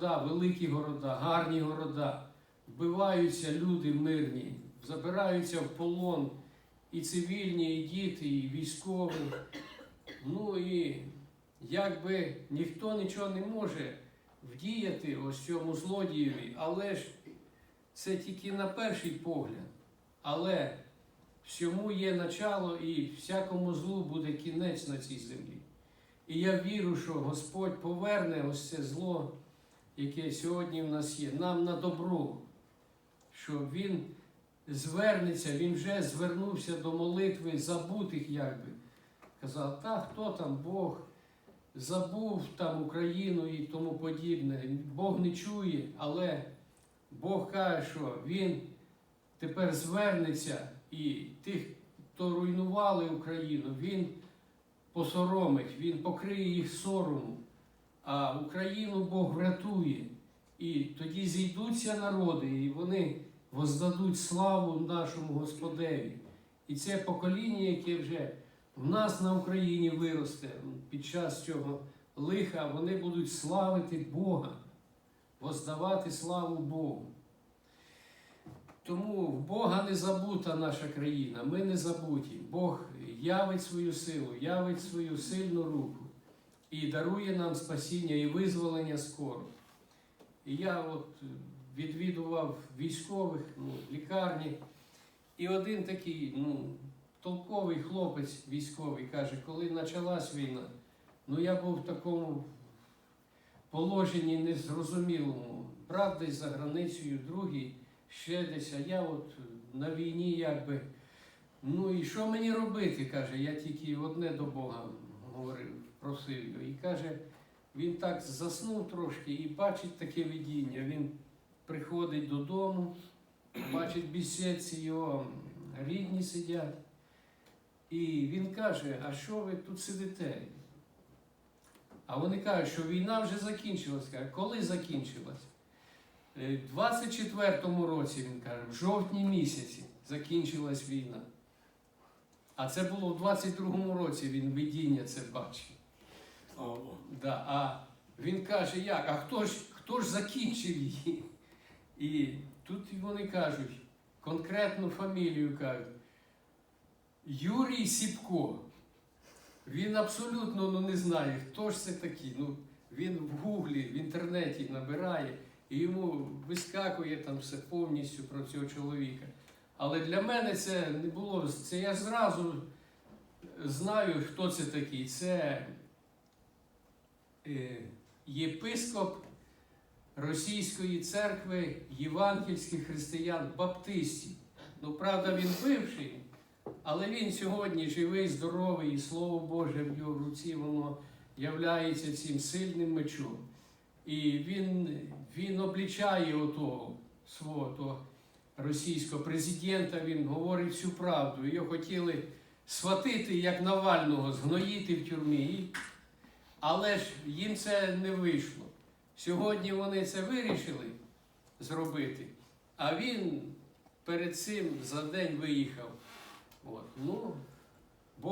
города, великі города, гарні города, вбиваються люди мирні, забираються в полон і цивільні, і діти, і військові. Ну і якби ніхто нічого не може вдіяти ось цьому злодієві, але ж це тільки на перший погляд. Але всьому є начало і всякому злу буде кінець на цій землі. І я вірю, що Господь поверне ось це зло, яке сьогодні в нас є, нам на добро, що Він звернеться, Він вже звернувся до молитви забутих, якби. Казав, та хто там Бог забув там Україну і тому подібне. Бог не чує, але Бог каже, що Він тепер звернеться і тих, хто руйнували Україну, Він посоромить, Він покриє їх соромом, а Україну Бог врятує. І тоді зійдуться народи, і вони воздадуть славу нашому Господеві. І це покоління, яке вже в нас на Україні виросте під час цього лиха, вони будуть славити Бога, воздавати славу Богу. Тому в Бога не забута наша країна, ми не забуті. Бог явить свою силу, явить свою сильну руку і дарує нам спасіння і визволення скоро. І я от відвідував військових ну, лікарні, і один такий ну, толковий хлопець військовий каже, коли почалась війна, ну я був в такому положенні незрозумілому. Брат десь за границею, другий ще десь, а я от на війні якби. Ну і що мені робити? каже, я тільки одне до Бога говорив, просив його. І каже, він так заснув трошки і бачить таке видіння. Він приходить додому, бачить в бесідці його рідні сидять. І він каже, а що ви тут сидите? А вони кажуть, що війна вже закінчилась. Каже, коли закінчилась? Е, В 24-му році, він каже, в жовтні місяці закінчилась війна. А це було в 22-му році, він видіння це бачив. Да, а він каже, як? А хто ж, хто ж закінчив її? І тут вони кажуть, конкретну фамілію кажуть. Юрій Сіпко. Він абсолютно ну, не знає, хто ж це такий. Ну, він в гуглі, в інтернеті набирає, і йому вискакує там все повністю про цього чоловіка. Але для мене це не було. Це я зразу знаю, хто це такий. Це єпископ Російської церкви євангельських християн баптистів. Ну, правда, він бивший, але він сьогодні живий, здоровий, і Слово Боже в його руці, воно являється цим сильним мечом. І він, він облічає отого свого того російського президента, він говорить всю правду. Його хотіли схватити, як Навального, згноїти в тюрмі. Але ж їм це не вийшло. Сьогодні вони це вирішили зробити, а він перед цим за день виїхав. От. Ну,